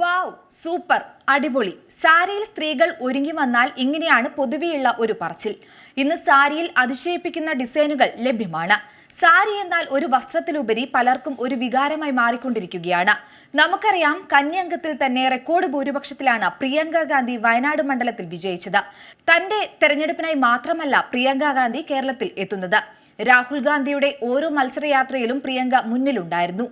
Wow super അടിപൊളി. സാരിയിൽ സ്ത്രീകൾ ഒരുങ്ങി വന്നാൽ ഇങ്ങനെയാണ് പൊതുവെയുള്ള ഒരു പറച്ചിൽ. ഇന്ന് സാരിയിൽ അതിശയിപ്പിക്കുന്ന ഡിസൈനുകൾ ലഭ്യമാണ്. സാരി എന്നാൽ ഒരു വസ്ത്രത്തിലുപരി പലർക്കും ഒരു വികാരമായി മാറിക്കൊണ്ടിരിക്കുകയാണ്. നമുക്കറിയാം കന്യാംഗത്തിൽ തന്നെ റെക്കോർഡ് ഭൂരിപക്ഷത്തിലാണ് പ്രിയങ്ക ഗാന്ധി വയനാട് മണ്ഡലത്തിൽ വിജയിച്ചത്. തന്റെ തെരഞ്ഞെടുപ്പിനായി മാത്രമല്ല പ്രിയങ്ക ഗാന്ധി കേരളത്തിൽ എത്തുന്നത്. രാഹുൽ ഗാന്ധിയുടെ ഓരോ മത്സരയാത്രയിലും പ്രിയങ്ക മുന്നിലുണ്ടായിരുന്നു.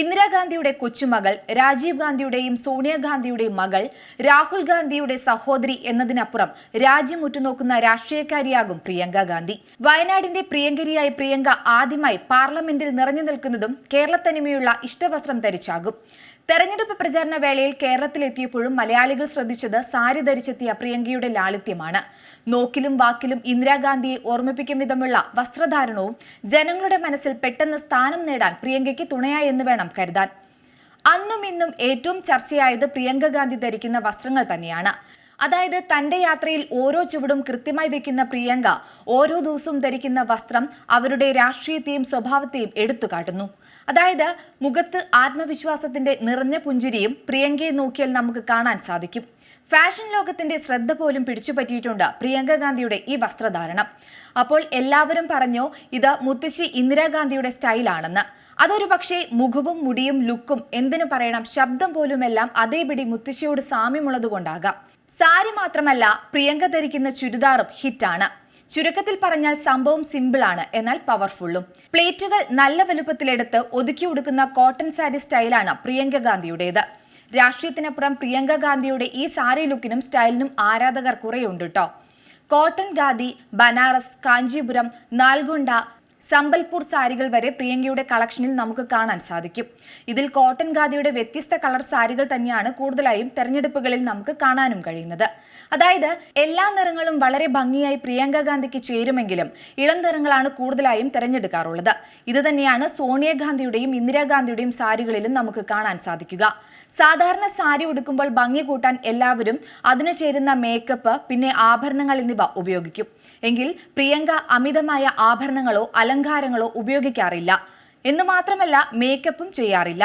ഇന്ദിരാഗാന്ധിയുടെ കൊച്ചുമകൾ രാജീവ് ഗാന്ധിയുടെയും സോണിയാഗാന്ധിയുടെയും മകൾ രാഹുൽ ഗാന്ധിയുടെ സഹോദരി എന്നതിനപ്പുറം രാജ്യം ഉറ്റുനോക്കുന്ന രാഷ്ട്രീയക്കാരിയാകും പ്രിയങ്ക ഗാന്ധി. വയനാടിന്റെ പ്രിയങ്കരിയായി പ്രിയങ്ക ആദ്യമായി പാർലമെന്റിൽ നിറഞ്ഞു നിൽക്കുന്നതും കേരളത്തനിമയുള്ള ഇഷ്ടവസ്ത്രം ധരിച്ചാകും. തെരഞ്ഞെടുപ്പ് പ്രചാരണ വേളയിൽ കേരളത്തിലെത്തിയപ്പോഴും മലയാളികൾ ശ്രദ്ധിച്ചത് സാരി ധരിച്ചെത്തിയ പ്രിയങ്കയുടെ ലാളിത്യമാണ്. നോക്കിലും വാക്കിലും ഇന്ദിരാഗാന്ധിയെ ഓർമ്മിപ്പിക്കും വിധമുള്ള വസ്ത്രധാരണവും ജനങ്ങളുടെ മനസ്സിൽ പെട്ടെന്ന് സ്ഥാനം നേടാൻ പ്രിയങ്കയ്ക്ക് തുണയായെന്ന് വേണം കരുതാൻ. അന്നും ഇന്നും ഏറ്റവും ചർച്ചയായത് പ്രിയങ്ക ഗാന്ധി ധരിക്കുന്ന വസ്ത്രങ്ങൾ തന്നെയാണ്. അതായത് തന്റെ യാത്രയിൽ ഓരോ ചുവടും കൃത്യമായി വെക്കുന്ന പ്രിയങ്ക ഓരോ ദിവസവും ധരിക്കുന്ന വസ്ത്രം അവരുടെ രാഷ്ട്രീയത്തെയും സ്വഭാവത്തെയും എടുത്തുകാട്ടുന്നു അതായത് മുഖത്ത് ആത്മവിശ്വാസത്തിന്റെ നിറഞ്ഞ പുഞ്ചിരിയും പ്രിയങ്കയെ നോക്കിയാൽ നമുക്ക് കാണാൻ സാധിക്കും. ഫാഷൻ ലോകത്തിന്റെ ശ്രദ്ധ പോലും പിടിച്ചുപറ്റിയിട്ടുണ്ട് പ്രിയങ്ക ഗാന്ധിയുടെ ഈ വസ്ത്രധാരണം. അപ്പോൾ എല്ലാവരും പറഞ്ഞു ഇത് മുത്തശ്ശി ഇന്ദിരാഗാന്ധിയുടെ സ്റ്റൈലാണെന്ന്. അതൊരു പക്ഷേ മുഖവും മുടിയും ലുക്കും എന്തിനു പറയണം ശബ്ദം പോലുമെല്ലാം അതേപടി മുത്തശ്ശിയോട് സാമ്യമുള്ളതുകൊണ്ടാകാം. സാരി മാത്രമല്ല പ്രിയങ്ക ധരിക്കുന്ന ചുരിദാറും ഹിറ്റാണ്. ചുരുക്കത്തിൽ പറഞ്ഞാൽ സംഭവം സിമ്പിളാണ് എന്നാൽ പവർഫുള്ളും. പ്ലേറ്റുകൾ നല്ല വലുപ്പത്തിലെടുത്ത് ഒതുക്കി ഉടുക്കുന്ന കോട്ടൺ സാരി സ്റ്റൈലാണ് പ്രിയങ്ക ഗാന്ധിയുടേത്. രാഷ്ട്രീയത്തിനപ്പുറം പ്രിയങ്ക ഗാന്ധിയുടെ ഈ സാരി ലുക്കിനും സ്റ്റൈലിനും ആരാധകർ കുറേയുണ്ട് കേട്ടോ കോട്ടൺ ഖാദി ബനാറസ് കാഞ്ചീപുരം നാൽഗൊണ്ട സമ്പൽപൂർ സാരികൾ വരെ പ്രിയങ്കയുടെ കളക്ഷനിൽ നമുക്ക് കാണാൻ സാധിക്കും. ഇതിൽ കോട്ടൺ ഖാദിയുടെ വ്യത്യസ്ത കളർ സാരികൾ തന്നെയാണ് കൂടുതലായും തെരഞ്ഞെടുപ്പുകളിൽ നമുക്ക് കാണാനും കഴിയുന്നത്. അതായത് എല്ലാ നിറങ്ങളും വളരെ ഭംഗിയായി പ്രിയങ്ക ഗാന്ധിക്ക് ചേരുമെങ്കിലും ഇളം നിറങ്ങളാണ് കൂടുതലായും തിരഞ്ഞെടുക്കാറുള്ളത്. ഇത് തന്നെയാണ് സോണിയാഗാന്ധിയുടെയും ഇന്ദിരാഗാന്ധിയുടെയും സാരികളിലും നമുക്ക് കാണാൻ സാധിക്കുക. സാധാരണ സാരി ഉടുക്കുമ്പോൾ ഭംഗി കൂട്ടാൻ എല്ലാവരും അതിനു ചേരുന്ന മേക്കപ്പ് പിന്നെ ആഭരണങ്ങൾ എന്നിവ ഉപയോഗിക്കും. എങ്കിൽ പ്രിയങ്ക അമിതമായ ആഭരണങ്ങളോ അലങ്കാരങ്ങളോ ഉപയോഗിക്കാറില്ല. എന്ന് മാത്രമല്ല മേക്കപ്പും ചെയ്യാറില്ല.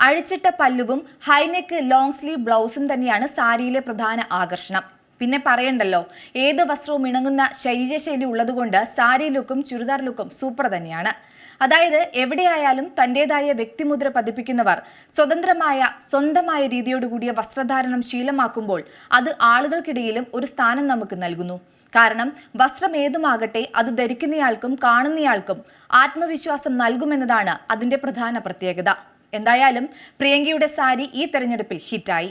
അഴിച്ചിട്ട പല്ലുവും ഹൈനെക്ക് ലോങ് സ്ലീവ് ബ്ലൗസും തന്നെയാണ് സാരിയിലെ പ്രധാന ആകർഷണം. പിന്നെ പറയണ്ടല്ലോ ഏത് വസ്ത്രവും ഇണങ്ങുന്ന ശരീരശൈലി ഉള്ളതുകൊണ്ട് സാരി ലുക്കും ചുരിദാർ ലുക്കും സൂപ്പർ തന്നെയാണ്. അതായത് എവിടെയായാലും തന്റേതായ വ്യക്തിമുദ്ര പതിപ്പിക്കുന്നവർ സ്വതന്ത്രമായ സ്വന്തമായ രീതിയോടുകൂടിയ വസ്ത്രധാരണം ശീലമാക്കുമ്പോൾ അത് ആളുകൾക്കിടയിലും ഒരു സ്ഥാനം നമുക്ക് നൽകുന്നു. കാരണം വസ്ത്രം ഏതുമാകട്ടെ അത് ധരിക്കുന്നയാൾക്കും കാണുന്നയാൾക്കും ആത്മവിശ്വാസം നൽകുമെന്നതാണ് അതിന്റെ പ്രധാന പ്രത്യേകത. എന്തായാലും പ്രിയങ്കയുടെ സാരി ഈ തെരഞ്ഞെടുപ്പിൽ ഹിറ്റായി.